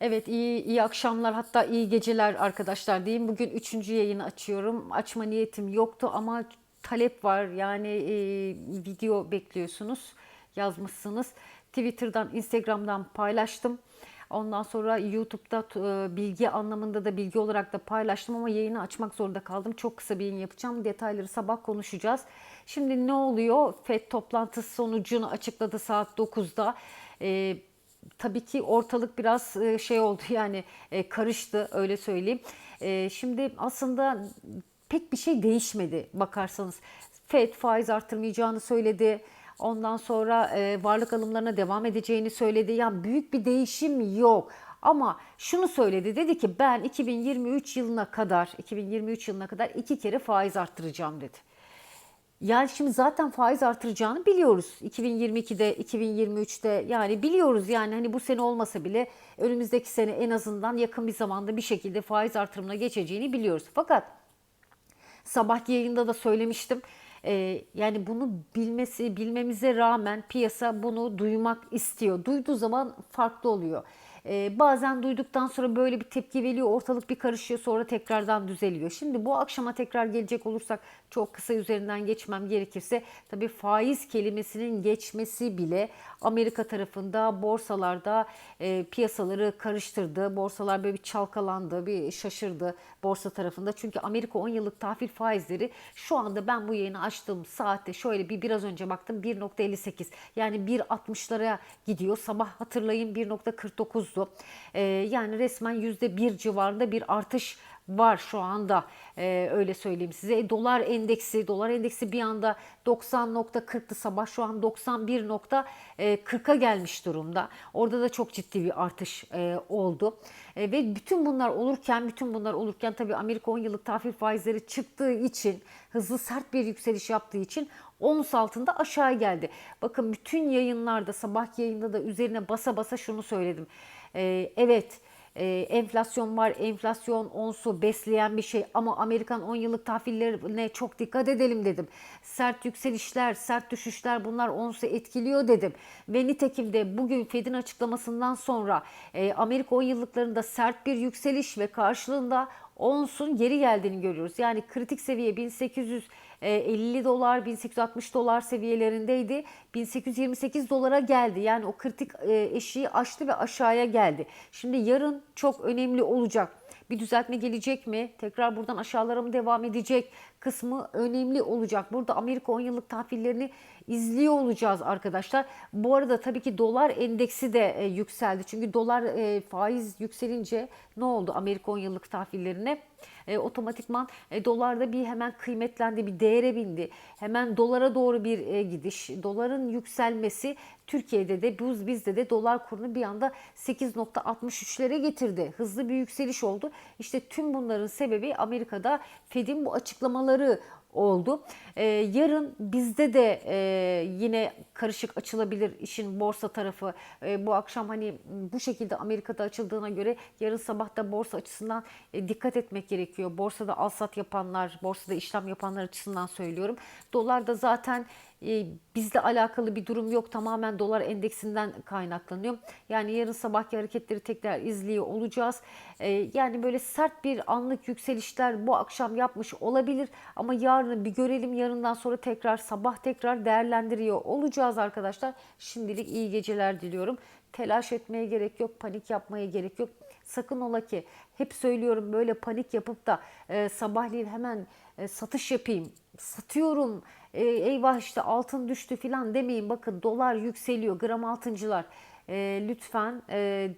Evet iyi iyi akşamlar hatta iyi geceler arkadaşlar diyeyim. Bugün üçüncü yayını açıyorum. Açma niyetim yoktu ama talep var. Yani e, video bekliyorsunuz. Yazmışsınız. Twitter'dan, Instagram'dan paylaştım. Ondan sonra YouTube'da e, bilgi anlamında da bilgi olarak da paylaştım ama yayını açmak zorunda kaldım. Çok kısa bir yayın yapacağım. Detayları sabah konuşacağız. Şimdi ne oluyor? FED toplantısı sonucunu açıkladı saat 9'da. E, tabii ki ortalık biraz e, şey oldu yani e, karıştı öyle söyleyeyim. E, Şimdi aslında pek bir şey değişmedi bakarsanız. Fed faiz artırmayacağını söyledi. Ondan sonra varlık alımlarına devam edeceğini söyledi. Yani büyük bir değişim yok. Ama şunu söyledi dedi ki ben 2023 yılına kadar 2023 yılına kadar iki kere faiz arttıracağım dedi. Yani şimdi zaten faiz artıracağını biliyoruz. 2022'de, 2023'te yani biliyoruz yani hani bu sene olmasa bile önümüzdeki sene en azından yakın bir zamanda bir şekilde faiz artırımına geçeceğini biliyoruz. Fakat sabah yayında da söylemiştim. Ee, yani bunu bilmesi, bilmemize rağmen piyasa bunu duymak istiyor. Duyduğu zaman farklı oluyor. Ee, bazen duyduktan sonra böyle bir tepki veriyor, ortalık bir karışıyor, sonra tekrardan düzeliyor. Şimdi bu akşama tekrar gelecek olursak çok kısa üzerinden geçmem gerekirse tabii faiz kelimesinin geçmesi bile Amerika tarafında borsalarda e, piyasaları karıştırdı. Borsalar böyle bir çalkalandı, bir şaşırdı borsa tarafında. Çünkü Amerika 10 yıllık tahvil faizleri şu anda ben bu yayını açtığım saatte şöyle bir biraz önce baktım 1.58 yani 1.60'lara gidiyor. Sabah hatırlayın 1.49'du. E, yani resmen %1 civarında bir artış var şu anda Ee, öyle söyleyeyim size. E, dolar endeksi, dolar endeksi bir anda 90.40'tı sabah şu an 91.40'a gelmiş durumda. Orada da çok ciddi bir artış e, oldu. E, ve bütün bunlar olurken, bütün bunlar olurken tabii Amerika 10 yıllık tahvil faizleri çıktığı için, hızlı sert bir yükseliş yaptığı için ons altında aşağı geldi. Bakın bütün yayınlarda, sabah yayında da üzerine basa basa şunu söyledim. E, evet, e, enflasyon var. Enflasyon onsu besleyen bir şey ama Amerikan 10 yıllık tahvillerine çok dikkat edelim dedim. Sert yükselişler, sert düşüşler bunlar onsu etkiliyor dedim. Ve nitekim de bugün Fed'in açıklamasından sonra e, Amerika 10 yıllıklarında sert bir yükseliş ve karşılığında onsun geri geldiğini görüyoruz. Yani kritik seviye 1850 dolar, 1860 dolar seviyelerindeydi. 1828 dolara geldi. Yani o kritik e, eşiği aştı ve aşağıya geldi. Şimdi yarın çok önemli olacak. Bir düzeltme gelecek mi? Tekrar buradan aşağılara mı devam edecek? Kısmı önemli olacak. Burada Amerika 10 yıllık tahvillerini izliyor olacağız arkadaşlar. Bu arada tabii ki dolar endeksi de e, yükseldi. Çünkü dolar e, faiz yükselince ne oldu Amerika 10 yıllık tahvillerine? E, otomatikman e, dolar da bir hemen kıymetlendi, bir değere bindi. Hemen dolara doğru bir e, gidiş. Doların yükselmesi Türkiye'de de biz bizde de dolar kurunu bir anda 8.63'lere getirdi. Hızlı bir yükseliş oldu. İşte tüm bunların sebebi Amerika'da Fed'in bu açıklamaları oldu. Ee, yarın bizde de e, yine karışık açılabilir işin borsa tarafı. E, bu akşam hani bu şekilde Amerika'da açıldığına göre yarın sabah da borsa açısından e, dikkat etmek gerekiyor. Borsada alsat yapanlar, borsada işlem yapanlar açısından söylüyorum. Dolar da zaten e, bizle alakalı bir durum yok. Tamamen dolar endeksinden kaynaklanıyor. Yani yarın sabahki hareketleri tekrar izliyor olacağız. E, yani böyle sert bir anlık yükselişler bu akşam yapmış olabilir. Ama yarını bir görelim. Yarından sonra tekrar sabah tekrar değerlendiriyor olacağız arkadaşlar. Şimdilik iyi geceler diliyorum. Telaş etmeye gerek yok. Panik yapmaya gerek yok. Sakın ola ki hep söylüyorum böyle panik yapıp da e, sabahleyin hemen e, satış yapayım. Satıyorum. E, eyvah işte altın düştü filan demeyin. Bakın dolar yükseliyor. Gram altıncılar. E, lütfen e,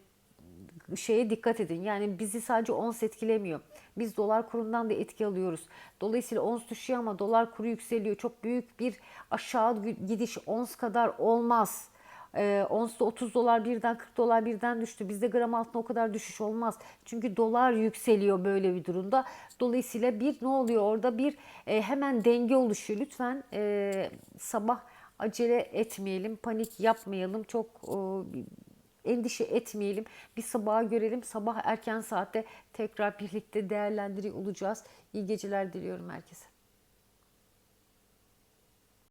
şeye dikkat edin. Yani bizi sadece ons etkilemiyor. Biz dolar kurundan da etki alıyoruz. Dolayısıyla ons düşüyor ama dolar kuru yükseliyor. Çok büyük bir aşağı gidiş ons kadar olmaz. E, onsda 30 dolar birden 40 dolar birden düştü. Bizde gram altına o kadar düşüş olmaz. Çünkü dolar yükseliyor böyle bir durumda. Dolayısıyla bir ne oluyor orada bir e, hemen denge oluşuyor. Lütfen e, sabah acele etmeyelim, panik yapmayalım. Çok e, endişe etmeyelim. Bir sabaha görelim. Sabah erken saatte tekrar birlikte değerlendiriyor olacağız. İyi geceler diliyorum herkese.